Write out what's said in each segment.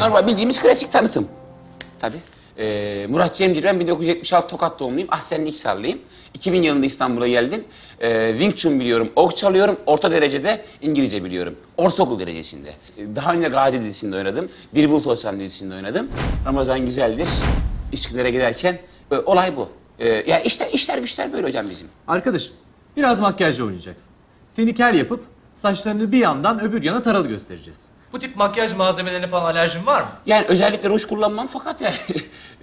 normal bildiğimiz klasik tanıtım. Tabii. Ee, Murat Cemcir, ben 1976 Tokat doğumluyum. Ahsen'in İksarlıyım. 2000 yılında İstanbul'a geldim. Ee, Wing Chun biliyorum, ok çalıyorum. Orta derecede İngilizce biliyorum. Ortaokul derecesinde. Ee, Daha önce Gazi dizisinde oynadım. Bir Bulut Olsam dizisinde oynadım. Ramazan güzeldir. Üsküdar'a giderken e, olay bu. Ee, ya işte işler güçler böyle hocam bizim. Arkadaşım biraz makyajla oynayacaksın. Seni kel yapıp saçlarını bir yandan öbür yana taralı göstereceğiz. Bu tip makyaj malzemelerine falan alerjin var mı? Yani özellikle ruj kullanmam fakat yani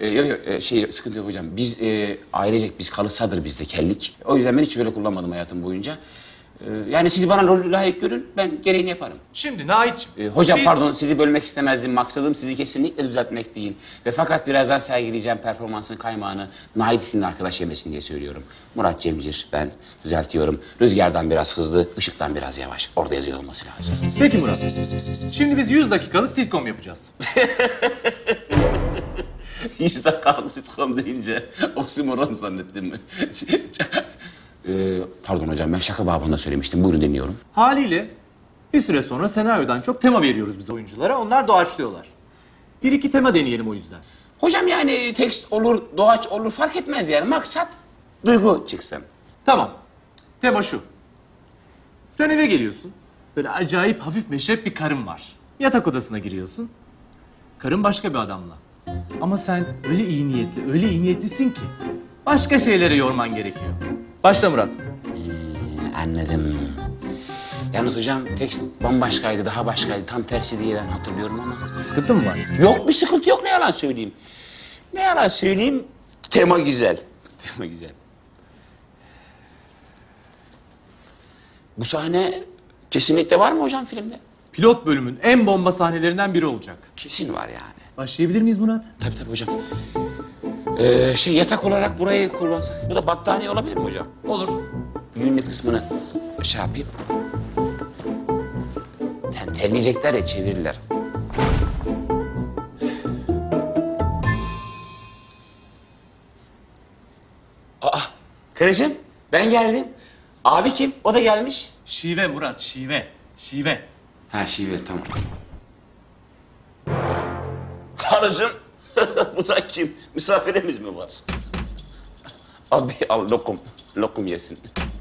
e, e, şey sıkıntı yok hocam. Biz e, ailecek biz kalısadır bizde kellik. O yüzden ben hiç öyle kullanmadım hayatım boyunca. E, yani siz bana rol layık görün ben gereğini yaparım. Şimdi Nait'ciğim. E, hocam biz- pardon sizi bölmek istemezdim. Maksadım sizi kesinlikle düzeltmek değil. Ve fakat birazdan sergileyeceğim performansın kaymağını Nait isimli arkadaş yemesin diye söylüyorum. Murat Cemcir ben düzeltiyorum. Rüzgardan biraz hızlı, ışıktan biraz yavaş. Orada yazıyor olması lazım. Peki Murat. Şimdi biz 100 dakikalık sitcom yapacağız. 100 dakikalık sitcom deyince oksimoron zannettim mi? Ee, pardon hocam ben şaka babında söylemiştim. Buyurun dinliyorum. Haliyle bir süre sonra senaryodan çok tema veriyoruz biz oyunculara. Onlar doğaçlıyorlar. Bir iki tema deneyelim o yüzden. Hocam yani tekst olur, doğaç olur fark etmez yani. Maksat duygu çıksın. Tamam. Tema şu. Sen eve geliyorsun. Böyle acayip hafif meşrep bir karın var. Yatak odasına giriyorsun. Karın başka bir adamla. Ama sen öyle iyi niyetli, öyle iyi niyetlisin ki başka şeylere yorman gerekiyor. Başla Murat. Anladım. Yalnız hocam tekst bambaşkaydı, daha başkaydı. Tam tersi diye ben hatırlıyorum ama. Sıkıntı mı var? Yok bir sıkıntı yok ne yalan söyleyeyim. Ne yalan söyleyeyim. Tema güzel. Tema güzel. Bu sahne kesinlikle var mı hocam filmde? Pilot bölümün en bomba sahnelerinden biri olacak. Kesin var yani. Başlayabilir miyiz Murat? Tabii tabii hocam. Ee, şey yatak olarak burayı kullansak. Bu da battaniye olabilir mi hocam? Olur. Yünlü kısmını şey yapayım. Yani terleyecekler ya çevirirler. Aa, karıcığım ben geldim. Abi kim? O da gelmiş. Şive Murat, şive. Şive. Ha şive tamam. Karıcığım bu da kim? Misafirimiz mi var? Abi al lokum. Lokum yesin.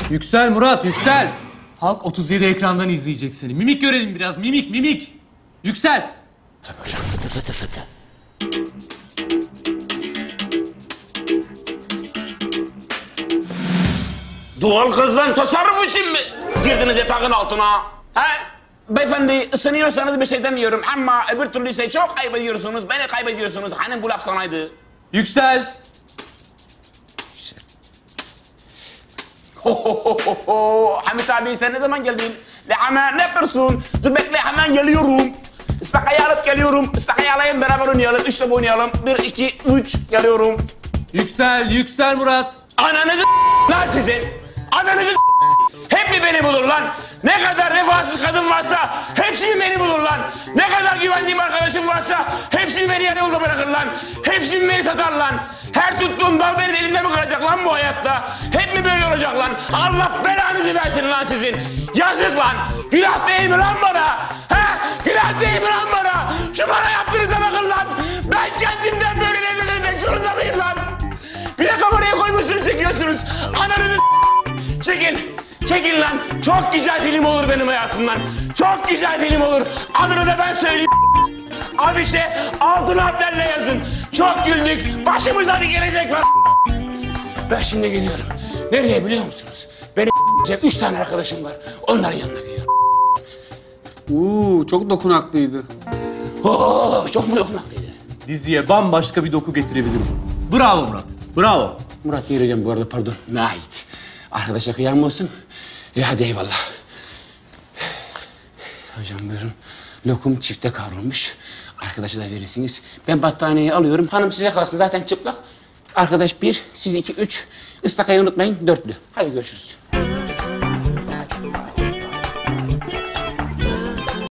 Yüksel Murat, yüksel. Halk 37 ekrandan izleyecek seni. Mimik görelim biraz, mimik, mimik. Yüksel. Tabii hocam. Fıtı fıtı fıtı. Doğal gazdan tasarruf için mi girdiniz yatağın altına? Ha? Beyefendi ısınıyorsanız bir şey demiyorum ama öbür türlü ise çok kaybediyorsunuz, beni kaybediyorsunuz. Hani bu laf sanaydı? Yüksel. Ho ho ho ho. Hamit abi sen ne zaman geldin? Le hemen ne yapıyorsun? Dur bekle hemen geliyorum. Istakayı alıp geliyorum. Istakayı alayım beraber oynayalım. Üç top oynayalım. Bir, iki, üç geliyorum. Yüksel, yüksel Murat. Ananızı lan sizin. Ananızı hep mi beni bulur lan? Ne kadar vefasız kadın varsa hepsi mi beni bulur lan? Ne kadar güvendiğim arkadaşım varsa hepsi mi beni yarı yolda bırakır lan? Hepsi mi beni satar lan? Her tuttuğum dal benim elimde mi kalacak lan bu hayatta? Hep mi böyle olacak lan? Allah belanızı versin lan sizin. Yazık lan. Günah değil mi lan bana? He? Günah değil mi lan bana? Şu bana yaptığınıza bakın lan. Ben kendimden böyle nefret etmek zorunda mıyım lan? Bir de kameraya koymuşsunuz çekiyorsunuz. Ananızı Çekil. Çekil lan. Çok güzel film olur benim hayatımdan. Çok güzel film olur. Adını da ben söyleyeyim. Afişe altın harflerle yazın. Çok güldük. Başımıza bir gelecek var. Ben şimdi gidiyorum. Nereye biliyor musunuz? Benim üç tane arkadaşım var. Onların yanına gidiyorum. Uuu çok dokunaklıydı. Oo, çok mu dokunaklıydı? Diziye bambaşka bir doku getirebilir bu. Bravo Murat. Bravo. Murat hocam bu arada pardon. Nait. Arkadaşa kıyam olsun. E hadi eyvallah. Hocam buyurun. Lokum çifte kavrulmuş. Arkadaşa da verirsiniz. Ben battaniyeyi alıyorum. Hanım size kalsın zaten çıplak. Arkadaş bir, siz iki, üç. Istakayı unutmayın dörtlü. Hadi görüşürüz.